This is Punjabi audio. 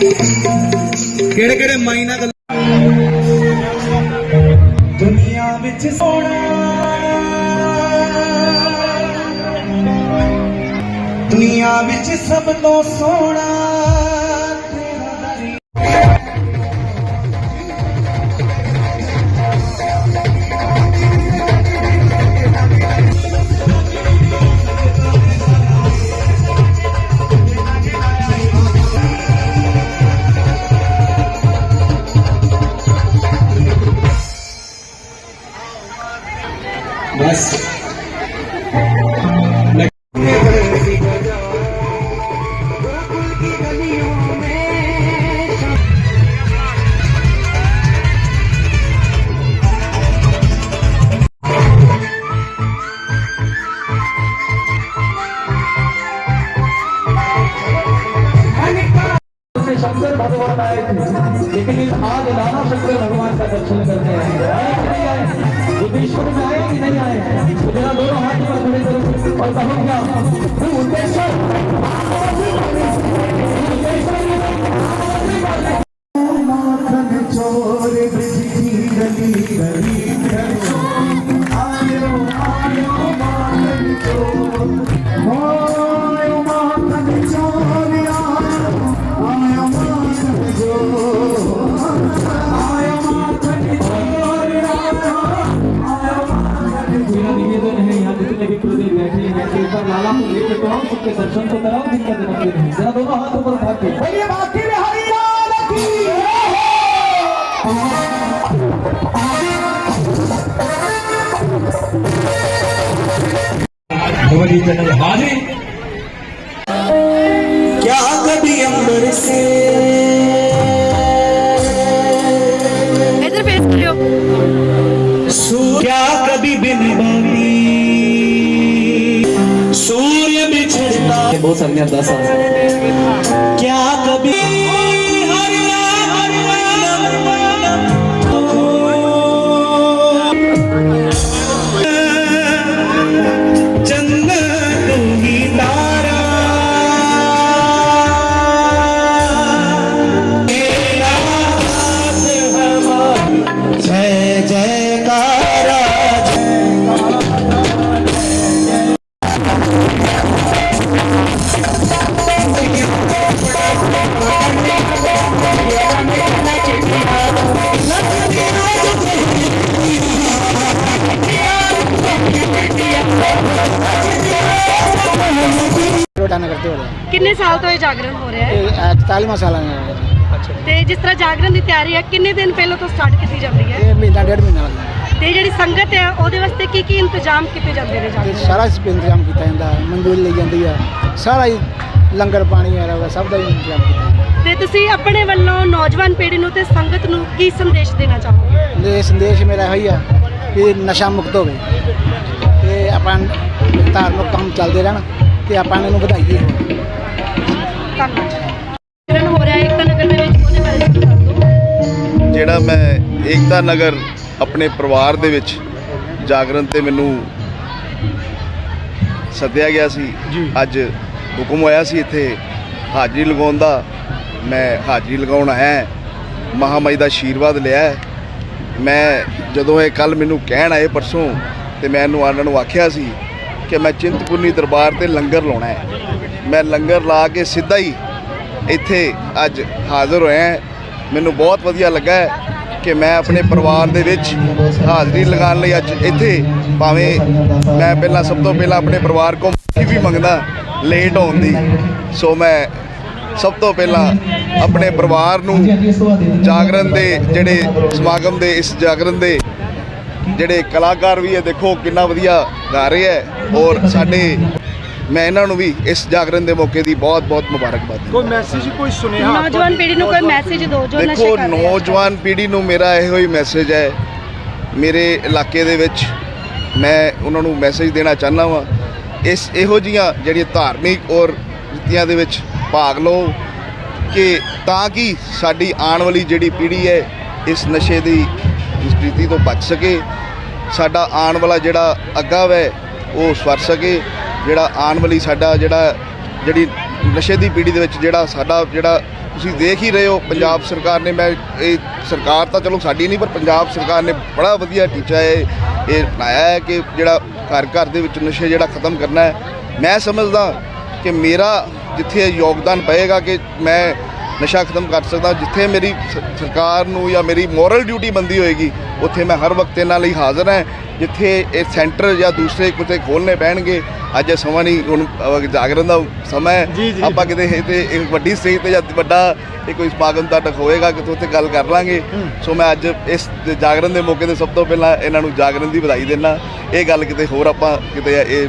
ਕਿਹੜੇ ਕਿਹੜੇ ਮਾਈ ਨਾਲ ਦੁਨੀਆ ਵਿੱਚ ਸੋਣਾ। ਦੁਨੀਆ ਵਿੱਚ ਸਭ ਤੋਂ ਸੋਹਣਾ। Gracias. से शंकर भगवान आए थे लेकिन इस आज राणा शंकर भगवान का दर्शन करने आए आए कि नहीं आए बुद्धेश्वर में आए कि नहीं आए तो जरा दोनों हाथ पर खड़े करो और कहो क्या के दर्शन तो कराओ जिनका जन्मदिन है जरा दोनों हाथ ऊपर उठा के। बोलिए बाकी में हरियाणा की। चरण क्या कभी अंबर से बहुत सारी अरदासा क्या कभी रोटाना करते हो रहे ਕਿੰਨੇ ਸਾਲ ਤੋਂ ਇਹ ਜਾਗਰਣ ਹੋ ਰਿਹਾ ਹੈ हैं चौतालीवा साल में ਤੇ ਜਿਸ ਤਰ੍ਹਾਂ ਜਾਗਰਣ ਦੀ ਤਿਆਰੀ ਹੈ ਕਿੰਨੇ ਦਿਨ ਪਹਿਲਾਂ ਤੋਂ ਸਟਾਰਟ ਕੀਤੀ ਜਾਂਦੀ ਹੈ ये महीना डेढ़ महीना लगता ਤੇ ਜਿਹੜੀ ਸੰਗਤ ਹੈ ਉਹਦੇ ਵਾਸਤੇ ਕੀ ਕੀ ਇੰਤਜ਼ਾਮ ਕੀਤੇ ਜਾਂਦੇ ਨੇ है ਜਾਗਰਣ सारा इस पे इंतजाम किया जाता है मंजूरी ली जाती है सारा ही लंगर पानी है वगैरह सब का ही इंतजाम किया जाता ਤੇ ਤੁਸੀਂ ਆਪਣੇ ਵੱਲੋਂ ਨੌਜਵਾਨ ਪੀੜ੍ਹੀ ਨੂੰ ਤੇ ਸੰਗਤ ਨੂੰ ਕੀ ਸੰਦੇਸ਼ ਦੇਣਾ ਚਾਹੋਗੇ है ये संदेश मेरा यही है कि नशा मुक्त हो ਤੇ ਆਪਾਂ ਧਾਰਮਿਕ ਕੰਮ ਚੱਲਦੇ ਰਹਿਣ ਤੇ ਆਪਾਂ ਇਹਨੂੰ ਵਧਾਈਏ। ਧੰਨਵਾਦ ਹੋ ਰਿਹਾ ਏਕਤਾ ਨਗਰ ਦੇ ਵਿੱਚ ਦੱਸ ਦਿਓ। ਜਿਹੜਾ ਮੈਂ ਏਕਤਾ ਨਗਰ ਆਪਣੇ ਪਰਿਵਾਰ ਦੇ ਵਿੱਚ ਜਾਗਰਣ ਤੇ ਮੈਨੂੰ ਸੱਦਿਆ ਗਿਆ ਸੀ। ਅੱਜ ਹੁਕਮ ਹੋਇਆ ਸੀ ਇੱਥੇ ਹਾਜ਼ਰੀ ਲਗਾਉਣ ਦਾ। ਮੈਂ ਹਾਜ਼ਰੀ ਲਗਾਉਣ ਆਇਆ ਮਹਾਮਾਈ ਦਾ ਆਸ਼ੀਰਵਾਦ ਲਿਆ। ਮੈਂ ਜਦੋਂ ਇਹ ਕੱਲ ਮੈਨੂੰ ਕਹਿਣ ਆਏ ਪਰਸੋਂ ਤੇ ਮੈਂ ਇਹਨੂੰ ਆਨਣ ਨੂੰ ਆਖਿਆ ਸੀ ਕਿ ਮੈਂ ਚਿੰਤਪੁਰਨੀ ਦਰਬਾਰ ਤੇ ਲੰਗਰ ਲਾਉਣਾ ਹੈ ਮੈਂ ਲੰਗਰ ਲਾ ਕੇ ਸਿੱਧਾ ਹੀ ਇੱਥੇ ਅੱਜ ਹਾਜ਼ਰ ਹੋਇਆ ਹਾਂ। ਮੈਨੂੰ ਬਹੁਤ ਵਧੀਆ ਲੱਗਾ ਕਿ ਮੈਂ ਆਪਣੇ ਪਰਿਵਾਰ ਦੇ ਵਿੱਚ ਹਾਜ਼ਰੀ ਲਗਾਉਣ ਲਈ ਅੱਜ ਇੱਥੇ ਭਾਵੇਂ ਮੈਂ ਪਹਿਲਾਂ ਸਭ ਤੋਂ ਪਹਿਲਾਂ ਆਪਣੇ ਪਰਿਵਾਰ ਕੋਲ ਮਾਫੀ ਵੀ ਮੰਗਦਾ ਲੇਟ ਹੋਣ ਦੀ ਸੋ ਮੈਂ ਸਭ ਤੋਂ ਪਹਿਲਾਂ ਆਪਣੇ ਪਰਿਵਾਰ ਨੂੰ ਜਾਗਰਣ ਦੇ ਜਿਹੜੇ ਸਮਾਗਮ ਦੇ, ਇਸ ਜਾਗਰਣ ਦੇ ਜਿਹੜੇ ਕਲਾਕਾਰ ਵੀ ਹੈ ਦੇਖੋ ਕਿੰਨਾ ਵਧੀਆ ਗਾ ਰਹੇ ਹੈ ਔਰ ਸਾਡੇ ਮੈਂ ਇਹਨਾਂ ਨੂੰ ਵੀ ਇਸ ਜਾਗਰਣ ਦੇ ਮੌਕੇ ਦੀ ਬਹੁਤ ਬਹੁਤ ਮੁਬਾਰਕਬਾਦ ਦਿੰਦਾ। ਨੌਜਵਾਨ ਪੀੜ੍ਹੀ ਨੂੰ ਕੋਈ ਮੈਸੇਜ ਦਿਓ ਜੋ ਨਸ਼ੇ ਦੇਖੋ ਕਰ ਰਹੇ। ਆ ਨੌਜਵਾਨ ਪੀੜ੍ਹੀ ਨੂੰ ਮੇਰਾ ਇਹੋ ਹੀ ਮੈਸੇਜ ਹੈ। ਮੇਰੇ ਇਲਾਕੇ ਦੇ ਵਿੱਚ ਮੈਂ ਉਹਨਾਂ ਨੂੰ ਮੈਸੇਜ ਦੇਣਾ ਚਾਹੁੰਦਾ ਵਾਂ। ਇਸ ਇਹੋ ਜੀਆਂ ਜਿਹੜੀਆਂ ਧਾਰਮਿਕ ਔਰ ਰੀਤੀਆਂ ਦੇ ਵਿੱਚ ਭਾਗ ਲਓ ਕਿ ਤਾਂ ਕਿ ਸਾਡੀ ਆਉਣ ਵਾਲੀ ਜਿਹੜੀ ਪੀੜ੍ਹੀ ਹੈ ਇਸ ਨਸ਼ੇ ਦੀ ਇਸ ਤੋਂ ਬਚ ਸਕੇ, ਸਾਡਾ ਆਉਣ ਵਾਲਾ ਜਿਹੜਾ ਅੱਗਾ ਵੈ, ਉਹ ਸਵਰ ਸਕੇ। ਜਿਹੜਾ ਆਉਣ ਵਾਲੀ ਸਾਡਾ ਜਿਹੜਾ, ਜਿਹੜੀ ਨਸ਼ੇ ਦੀ ਪੀੜ੍ਹੀ ਦੇ ਵਿੱਚ ਜਿਹੜਾ ਸਾਡਾ ਜਿਹੜਾ, ਤੁਸੀਂ ਦੇਖ ਹੀ ਰਹੇ ਹੋ, ਪੰਜਾਬ ਸਰਕਾਰ ਨੇ, ਮੈਂ ਇਹ ਸਰਕਾਰ ਤਾਂ ਚਲੋ ਸਾਡੀ ਨਹੀਂ, ਪਰ ਪੰਜਾਬ ਸਰਕਾਰ ਨੇ ਬੜਾ ਵਧੀਆ ਟੀਚਾ ਇਹ ਇਹ ਬਣਾਇਆ ਹੈ ਕਿ ਜਿਹੜਾ ਘਰ ਘਰ ਦੇ ਵਿੱਚ ਨਸ਼ੇ ਜਿਹੜਾ ਖਤਮ ਕਰਨਾ ਹੈ। ਮੈਂ ਸਮਝਦਾ ਕਿ ਮੇਰਾ ਜਿੱਥੇ ਯੋਗਦਾਨ ਪਏਗਾ ਕਿ ਮੈਂ ਨਸ਼ਾ ਖਤਮ ਕਰ ਸਕਦਾ। ਜਿੱਥੇ ਮੇਰੀ ਸਰਕਾਰ ਨੂੰ ਜਾਂ ਮੇਰੀ ਮੋਰਲ ਡਿਊਟੀ ਬੰਦੀ ਹੋਏਗੀ ਉੱਥੇ ਮੈਂ ਹਰ ਵਕਤ ਇਹਨਾਂ ਲਈ ਹਾਜ਼ਰ ਹਾਂ। ਜਿੱਥੇ ਇਹ ਸੈਂਟਰ ਜਾਂ ਦੂਸਰੇ ਕਿਤੇ ਖੋਲ੍ਹਣੇ ਪੈਣਗੇ ਅੱਜ ਇਹ ਸਮਾਂ ਨਹੀਂ ਹੁਣ ਅਹ, ਜਾਗਰਣ ਦਾ ਸਮਾਂ ਹੈ। ਆਪਾਂ ਕਿਤੇ ਇਹ ਤੇ ਇੱਕ ਵੱਡੀ ਸਟੇਜ ਤੇ ਜਾਂ ਵੱਡਾ ਇਹ ਕੋਈ ਸਮਾਗਮ ਦਾ ਹੋਏਗਾ ਕਿਤੇ ਉੱਥੇ ਗੱਲ ਕਰ ਲਾਂਗੇ। ਸੋ ਮੈਂ ਅੱਜ ਇਸ ਜਾਗਰਣ ਦੇ ਮੌਕੇ ਤੇ ਸਭ ਤੋਂ ਪਹਿਲਾਂ ਇਹਨਾਂ ਨੂੰ ਜਾਗਰਣ ਦੀ ਵਧਾਈ ਦੇਣਾ ਇਹ ਗੱਲ ਕਿਤੇ ਹੋਰ ਆਪਾਂ ਕਿਤੇ ਇਹ